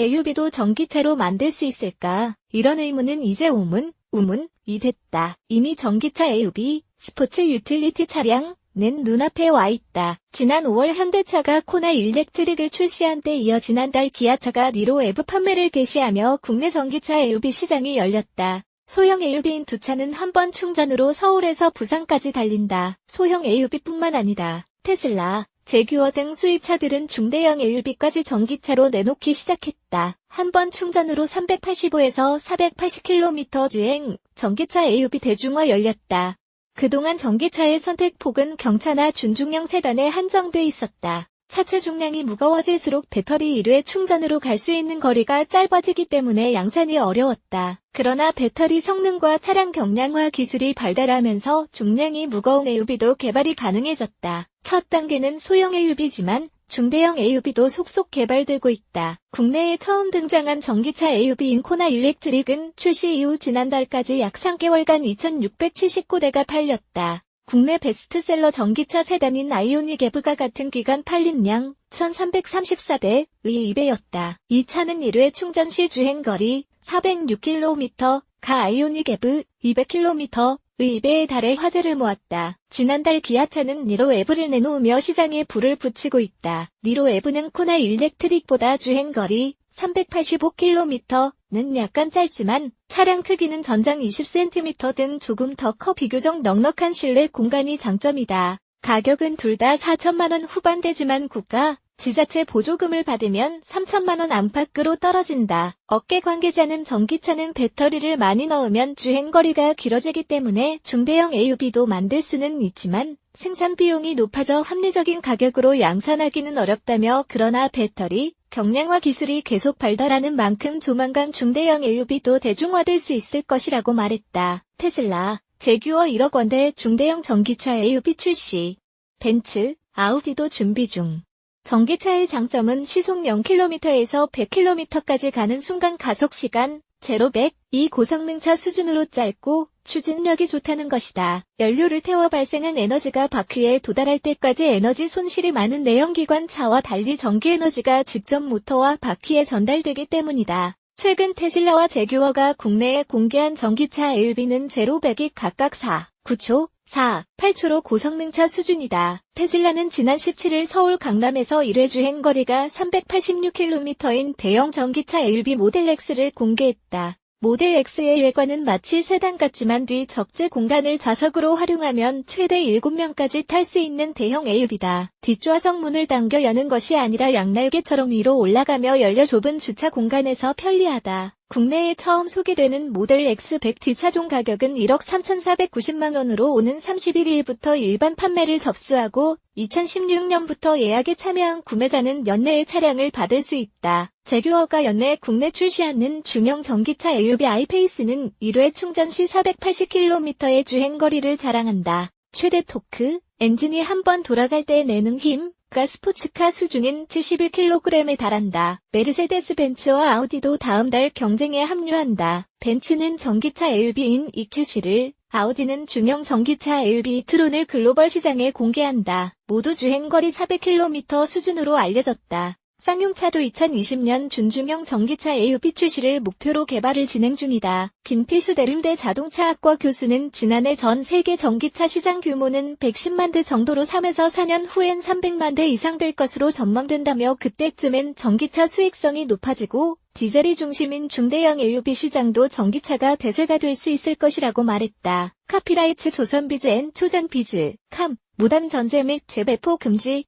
AUB도 전기차로 만들 수 있을까? 이런 의문은 이제 오문, 우문이 됐다. 이미 전기차 AUB, 스포츠 유틸리티 차량은 눈앞에 와 있다. 지난 5월 현대차가 코나 일렉트릭을 출시한 때 이어 지난달 기아차가 니로 에브 판매를 개시하며 국내 전기차 AUB 시장이 열렸다. 소형 AUB인 두 차는 한 번 충전으로 서울에서 부산까지 달린다. 소형 AUB뿐만 아니다. 테슬라, 제규어 등 수입차들은 중대형 AUB까지 전기차로 내놓기 시작했다. 한 번 충전으로 385에서 480km 주행, 전기차 AUB 대중화 열렸다. 그동안 전기차의 선택폭은 경차나 준중형 세단에 한정돼 있었다. 차체 중량이 무거워질수록 배터리 1회 충전으로 갈 수 있는 거리가 짧아지기 때문에 양산이 어려웠다. 그러나 배터리 성능과 차량 경량화 기술이 발달하면서 중량이 무거운 AUB도 개발이 가능해졌다. 첫 단계는 소형 AUB지만 중대형 AUB도 속속 개발되고 있다. 국내에 처음 등장한 전기차 AUB인 코나 일렉트릭은 출시 이후 지난달까지 약 3개월간 2679대가 팔렸다. 국내 베스트셀러 전기차 세단인 아이오닉 에브가 같은 기간 팔린 양 1334대의 2배였다. 이 차는 1회 충전 시 주행거리 406km, 가 아이오닉 에브 200km, 의 2배에 달해 화제를 모았다. 지난달 기아차는 니로 에브를 내놓으며 시장에 불을 붙이고 있다. 니로 에브는 코나 일렉트릭보다 주행거리 385km는 약간 짧지만 차량 크기는 전장 20cm 등 조금 더 커 비교적 넉넉한 실내 공간이 장점이다. 가격은 둘 다 4천만원 후반대지만 국가, 지자체 보조금을 받으면 3천만원 안팎으로 떨어진다. 업계 관계자는 전기차는 배터리를 많이 넣으면 주행거리가 길어지기 때문에 중대형 AUB도 만들 수는 있지만 생산 비용이 높아져 합리적인 가격으로 양산하기는 어렵다며 그러나 배터리, 경량화 기술이 계속 발달하는 만큼 조만간 중대형 AUB도 대중화될 수 있을 것이라고 말했다. 테슬라, 제규어 1억 원대 중대형 전기차 AUB 출시. 벤츠, 아우디도 준비 중. 전기차의 장점은 시속 0km에서 100km까지 가는 순간 가속 시간, 제로 100, 이 고성능차 수준으로 짧고 추진력이 좋다는 것이다. 연료를 태워 발생한 에너지가 바퀴에 도달할 때까지 에너지 손실이 많은 내연기관 차와 달리 전기 에너지가 직접 모터와 바퀴에 전달되기 때문이다. 최근 테슬라와 제규어가 국내에 공개한 전기차 AUB는 제로 100이 각각 4, 9초, 4, 8초로 고성능차 수준이다. 테슬라는 지난 17일 서울 강남에서 1회 주행 거리가 386km인 대형 전기차 AUB 모델 X를 공개했다. 모델 X의 외관은 마치 세단 같지만 뒤 적재 공간을 좌석으로 활용하면 최대 7명까지 탈 수 있는 대형 AUB다. 뒷좌석 문을 당겨 여는 것이 아니라 양날개처럼 위로 올라가며 열려 좁은 주차 공간에서 편리하다. 국내에 처음 소개되는 모델 X100 D차종 가격은 1억 3,490만원으로 오는 31일부터 일반 판매를 접수하고 2016년부터 예약에 참여한 구매자는 연내에 차량을 받을 수 있다. 제규어가 연내에 국내 출시하는 중형 전기차 AUB iPace는 1회 충전 시 480km의 주행거리를 자랑한다. 최대 토크, 엔진이 한 번 돌아갈 때 내는 힘, 가 스포츠카 수준인 71kg에 달한다. 메르세데스 벤츠와 아우디도 다음 달 경쟁에 합류한다. 벤츠는 전기차 AUB인 EQC를, 아우디는 중형 전기차 AUB 트론을 글로벌 시장에 공개한다. 모두 주행거리 400km 수준으로 알려졌다. 쌍용차도 2020년 준중형 전기차 AUB 출시를 목표로 개발을 진행 중이다. 김필수 대림대 자동차학과 교수는 지난해 전 세계 전기차 시장 규모는 110만 대 정도로 3에서 4년 후엔 300만 대 이상 될 것으로 전망된다며 그때쯤엔 전기차 수익성이 높아지고 디젤이 중심인 중대형 AUB 시장도 전기차가 대세가 될 수 있을 것이라고 말했다. 카피라이츠 조선비즈 앤 초장비즈, 캄, 무단 전제 및 재배포 금지,